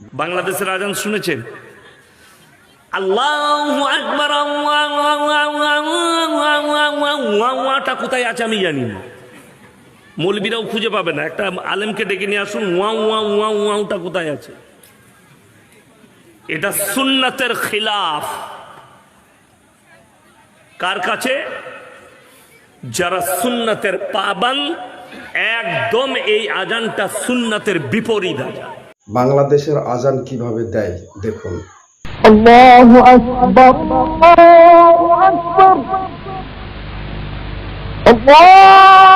বাংলাদেশের আজান শুনেছেন কোথায় আছে আমি জানি না মৌলবীরাও খুঁজে পাবে না একটা আলেমকে ডেকে নিয়ে আসুন কোথায় আছে এটা সুন্নাতের খিলাফ কার কাছে যারা সুন্নাতের পাবান একদম এই আজানটা সুন্নাতের বিপরীত আজান বাংলাদেশের আজান কীভাবে দেয় দেখুন। আল্লাহ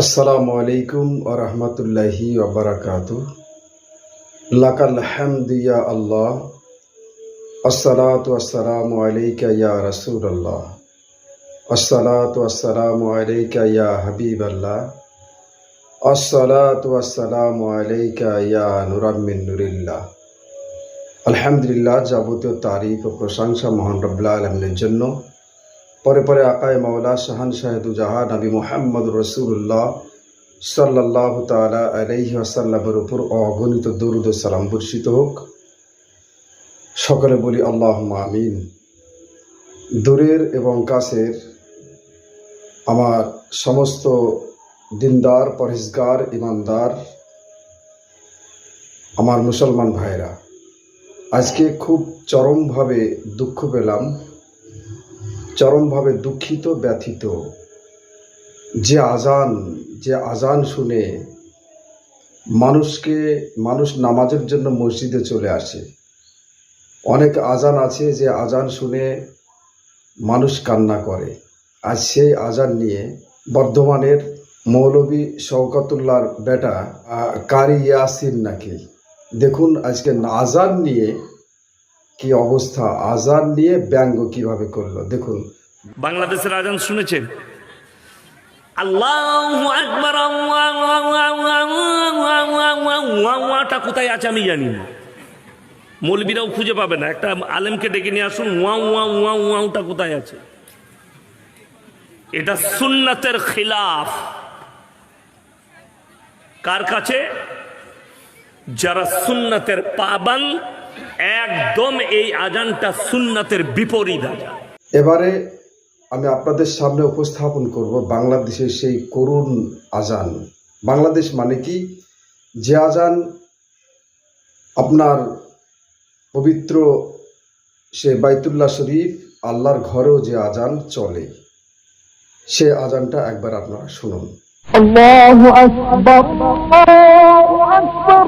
আসসালামু আলাইকুম ও রহমতুল্লাহি ওবরাকাত লাকাল হামদু ইয়া আল্লাহ আসসালাতু আসসালামু আলাইকা ইয়া রাসূলুল্লাহ আসসালাতু আসসালামু আলাইকা ইয়া হাবিবাল্লাহ আসসালাতু আসসালামু আলাইকা ইয়া নুরাম মিন নুরিল্লাহ আলহামদুলিল্লাহ যাবতীয় তারিফ ও প্রশংসা মহান রব্বুল আলমিনের জন্য পরে পরে আকায় মাওলা শাহান শাহেদু জাহা নবী মোহাম্মদ রসুল্লাহ সাল্লাহ তালা আলাইহি আসাল্লামের উপর অগণিত দরুদ সালাম বর্ষিত হোক। সকলে বলি আল্লাহ আমিন। দূরের এবং কাছের আমার সমস্ত দিনদার, পরহেজগার ইমানদার আমার মুসলমান ভাইরা আজকে খুব চরমভাবে দুঃখ পেলাম। চরমভাবে দুঃখিত, ব্যথিত। যে আজান যে আজান শুনে মানুষকে, মানুষ নামাজের জন্য মসজিদে চলে আসে। অনেক আজান আছে যে আজান শুনে মানুষ কান্না করে। আর সেই আজান নিয়ে বর্ধমানের মৌলবী শওকতুল্লাহর বেটা কারি ইয়াসিন নাকি। দেখুন, আজকে আজান নিয়ে কি অবস্থা আজান নিয়ে ব্যঙ্গ কীভাবে করল দেখুন বাংলাদেশের আজান শুনেছেন আল্লাহু আকবার ওয়াটা কোথায় আছে আমি জানি না মৌলবীরাও খুঁজে পাবে না একটা আলেমকে ডেকে নিয়ে আসুন ওয়া ওয়া ওয়া ওয়াটা কোথায় আছে এটা সুন্নাতের খিলাফ কার কাছে যারা সুন্নাতের পাবান একদম এই আজানটা সুন্নাতের বিপরীত আজান। এবারে আমি আপনাদের সামনে উপস্থাপন করব বাংলাদেশের সেই করুণ আজান। বাংলাদেশ মানে কি? যে আজান আপনার পবিত্র সে বাইতুল্লাহ শরীফ আল্লাহর ঘরেও যে আজান চলে। সে আজানটা একবার আপনারা শুনুন। আল্লাহু আকবার আল্লাহু আকবার।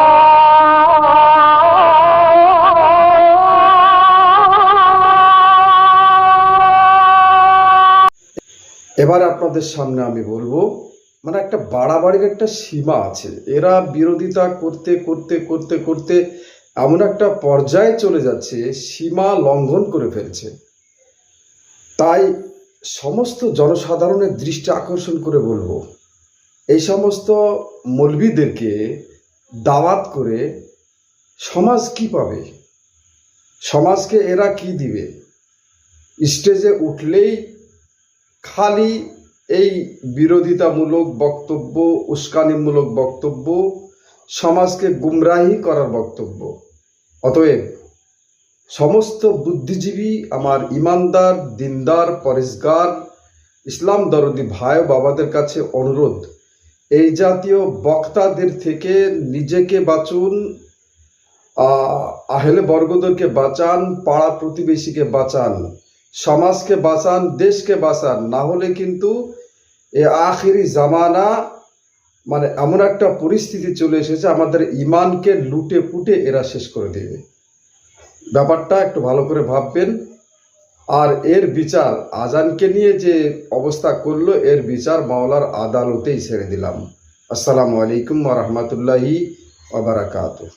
এবার আপনাদের সামনে আমি বলব মানে একটা বাড়াবাড়ির একটা সীমা আছে। এরা বিরোধিতা করতে করতে করতে করতে এমন একটা পর্যায়ে চলে যাচ্ছে, সীমা লঙ্ঘন করে ফেলছে। তাই সমস্ত জনসাধারণের দৃষ্টি আকর্ষণ করে বলব, এই সমস্ত মলবিদেরকে দাওয়াত করে সমাজ কি পাবে? সমাজকে এরা কি দিবে? স্টেজে উঠলেই খালি এই বিরোধিতামূলক বক্তব্য উস্কানিমূলক বক্তব্য সমাজকে গুমরাহি করার বক্তব্য। অতএব সমস্ত বুদ্ধিজীবী আমার ইমানদার দিনদার পরেশগার ইসলাম দরদি ভাই বাবাদের কাছে অনুরোধ এই জাতীয় বক্তাদের থেকে নিজেকে বাঁচুন আহ, আহলে বর্গদেরকে বাঁচান পাড়া প্রতিবেশীকে বাঁচান। সমাজকে বাঁচান, দেশকে বাঁচান, না হলে কিন্তু এ আখিরি জামানা মানে এমন একটা পরিস্থিতি চলে এসেছে, আমাদের ইমানকে লুটে পুটে এরা শেষ করে দেবে। ব্যাপারটা একটু ভালো করে ভাববেন। আর এর বিচার, আজানকে নিয়ে যে অবস্থা করল, এর বিচার মাওলার আদালতেই ছেড়ে দিলাম। আসসালামু আলাইকুম রাহমাতুল্লাহি ওয়া বারাকাতুহু।